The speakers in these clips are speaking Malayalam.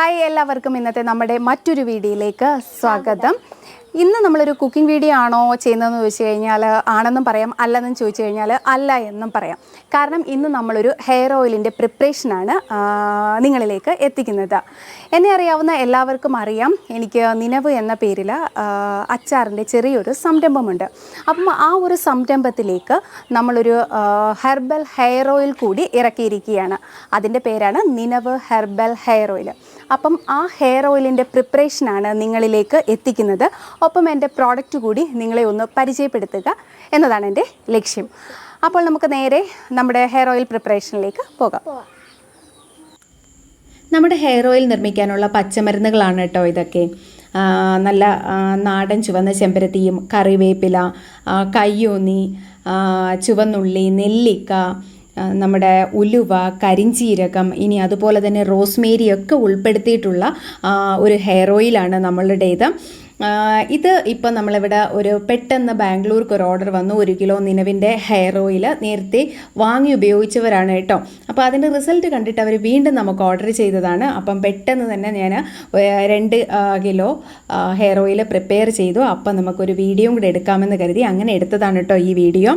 ഹായ് എല്ലാവർക്കും. ഇന്നത്തെ നമ്മുടെ മറ്റൊരു വീഡിയോയിലേക്ക് സ്വാഗതം. ഇന്ന് നമ്മളൊരു കുക്കിംഗ് വീഡിയോ ആണോ ചെയ്യുന്നതെന്ന് ചോദിച്ചു കഴിഞ്ഞാൽ ആണെന്നും പറയാം അല്ലെന്നും ചോദിച്ചു കഴിഞ്ഞാൽ അല്ല എന്നും പറയാം. കാരണം ഇന്ന് നമ്മളൊരു ഹെയർ ഓയിലിന്റെ പ്രിപ്പറേഷനാണ് നിങ്ങളിലേക്ക് എത്തിക്കുന്നത്. എന്നെ അറിയാവുന്ന എല്ലാവർക്കും അറിയാം എനിക്ക് നിനവ് എന്ന പേരിൽ അച്ചാറിന്റെ ചെറിയൊരു സംരംഭമുണ്ട്. അപ്പം ആ ഒരു സംരംഭത്തിലേക്ക് നമ്മളൊരു ഹെർബൽ ഹെയർ ഓയിൽ കൂടി ഇറക്കിയിരിക്കുകയാണ്. അതിന്റെ പേരാണ് നിനവ് ഹെർബൽ ഹെയർ ഓയിൽ അപ്പം ആ ഹെയർ ഓയിലിന്റെ പ്രിപ്പറേഷനാണ് നിങ്ങളിലേക്ക് എത്തിക്കുന്നത്. ഒപ്പം എന്റെ പ്രോഡക്റ്റ് കൂടി നിങ്ങളെ ഒന്ന് പരിചയപ്പെടുത്തുക എന്നതാണ് എന്റെ ലക്ഷ്യം. അപ്പോൾ നമുക്ക് നേരെ നമ്മുടെ ഹെയർ ഓയിൽ പ്രിപ്പറേഷനിലേക്ക് പോകാം. നമ്മുടെ ഹെയർ ഓയിൽ നിർമ്മിക്കാനുള്ള പച്ചമരുന്നുകളാണ് കേട്ടോ ഇതൊക്കെ. നല്ല നാടൻ ചുവന്ന ചെമ്പരത്തിയും കറിവേപ്പില കയ്യോന്നി ചുവന്നുള്ളി നെല്ലിക്ക നമ്മുടെ ഉലുവ കരിഞ്ചീരകം ഇനി അതുപോലെ തന്നെ റോസ്മേരി ഒക്കെ ഉൾപ്പെടുത്തിയിട്ടുള്ള ഒരു ഹെയർ ഓയിലാണ് നമ്മളുടേത്. ഇത് ഇപ്പം നമ്മളിവിടെ ഒരു പെട്ടെന്ന് ബാംഗ്ലൂർക്ക് ഒരു ഓർഡർ വന്നു. ഒരു കിലോ നിലവിന്റെ ഹെയർ ഓയിൽ നേരത്തെ വാങ്ങി ഉപയോഗിച്ചവരാണ് കേട്ടോ. അപ്പോൾ അതിന്റെ റിസൾട്ട് കണ്ടിട്ട് അവർ വീണ്ടും നമുക്ക് ഓർഡർ ചെയ്തതാണ്. അപ്പം പെട്ടെന്ന് തന്നെ ഞാൻ രണ്ട് കിലോ ഹെയർ ഓയിൽ പ്രിപ്പയർ ചെയ്തു. അപ്പം നമുക്കൊരു വീഡിയോയും കൂടെ എടുക്കാമെന്ന് കരുതി അങ്ങനെ എടുത്തതാണ് കേട്ടോ ഈ വീഡിയോ.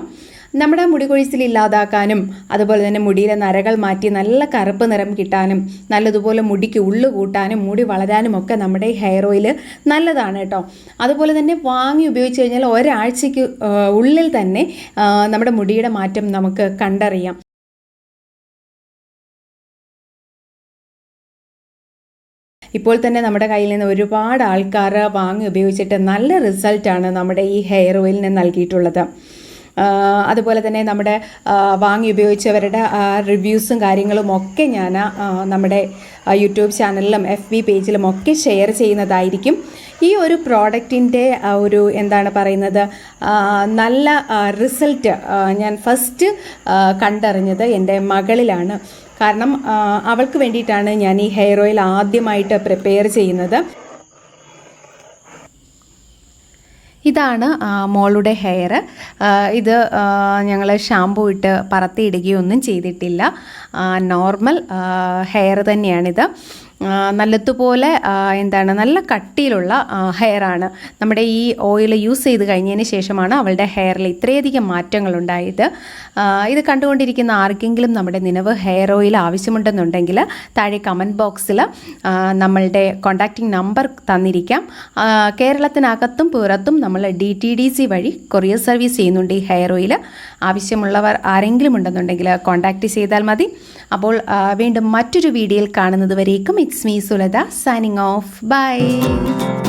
നമ്മുടെ മുടി കൊഴിച്ചിൽ ഇല്ലാതാക്കാനും അതുപോലെ തന്നെ മുടിയിലെ നരകൾ മാറ്റി നല്ല കറുപ്പ് നിറം കിട്ടാനും നല്ലതുപോലെ മുടിക്ക് ഉള്ളു കൂട്ടാനും മുടി വളരാനും ഒക്കെ നമ്മുടെ ഹെയർ ഓയിൽ നല്ലതാണ് കേട്ടോ. അതുപോലെ തന്നെ വാങ്ങി ഉപയോഗിച്ച് കഴിഞ്ഞാൽ ഒരാഴ്ചയ്ക്ക് ഉള്ളിൽ തന്നെ നമ്മുടെ മുടിയുടെ മാറ്റം നമുക്ക് കണ്ടറിയാം. ഇപ്പോൾ തന്നെ നമ്മുടെ കയ്യിൽ നിന്ന് ഒരുപാട് ആൾക്കാർ വാങ്ങി ഉപയോഗിച്ചിട്ട് നല്ല റിസൾട്ടാണ് നമ്മുടെ ഈ ഹെയർ ഓയിലിന് നൽകിയിട്ടുള്ളത്. അതുപോലെ തന്നെ നമ്മുടെ വാങ്ങി ഉപയോഗിച്ചവരുടെ റിവ്യൂസും കാര്യങ്ങളും ഒക്കെ ഞാൻ നമ്മുടെ യൂട്യൂബ് ചാനലിലും എഫ് ബി പേജിലും ഒക്കെ ഷെയർ ചെയ്യുന്നതായിരിക്കും. ഈ ഒരു പ്രോഡക്റ്റിന്റെ ഒരു എന്താണ് പറയുന്നത് നല്ല റിസൾട്ട് ഞാൻ ഫസ്റ്റ് കണ്ടറിഞ്ഞത് എന്റെ മകളിലാണ്. കാരണം അവൾക്ക് വേണ്ടിയിട്ടാണ് ഞാൻ ഈ ഹെയർ ഓയിൽ ആദ്യമായിട്ട് പ്രിപ്പയർ ചെയ്യുന്നത്. ഇതാണ് മോളുടെ ഹെയർ ഇത് ഞങ്ങൾ ഷാമ്പൂ ഇട്ട് പറത്തിയിടുകയൊന്നും ചെയ്തിട്ടില്ല. നോർമൽ ഹെയർ തന്നെയാണിത്. നല്ലതുപോലെ എന്താണ് നല്ല കട്ടിയിലുള്ള ഹെയറാണ് നമ്മുടെ ഈ ഓയിൽ യൂസ് ചെയ്ത് കഴിഞ്ഞതിന് ശേഷമാണ് അവളുടെ ഹെയറിൽ ഇത്രയധികം മാറ്റങ്ങൾ ഉണ്ടായത് ഇത് കണ്ടുകൊണ്ടിരിക്കുന്ന ആർക്കെങ്കിലും നമ്മുടെ നിലവ് ഹെയർ ഓയിൽ ആവശ്യമുണ്ടെന്നുണ്ടെങ്കിൽ താഴെ കമന്റ് ബോക്സിൽ നമ്മളുടെ കോണ്ടാക്റ്റിംഗ് നമ്പർ തന്നിരിക്കാം. കേരളത്തിനകത്തും പുറത്തും നമ്മൾ ഡി ടി ഡി സി വഴി കൊറിയർ സർവീസ് ചെയ്യുന്നുണ്ട് ഈ ഹെയർ ഓയിൽ ആവശ്യമുള്ളവർ ആരെങ്കിലും ഉണ്ടെന്നുണ്ടെങ്കിൽ കോൺടാക്റ്റ് ചെയ്താൽ മതി. അപ്പോൾ വീണ്ടും മറ്റൊരു വീഡിയോയിൽ കാണുന്നത് വരേക്കും It's me, Sulada, signing off. Bye.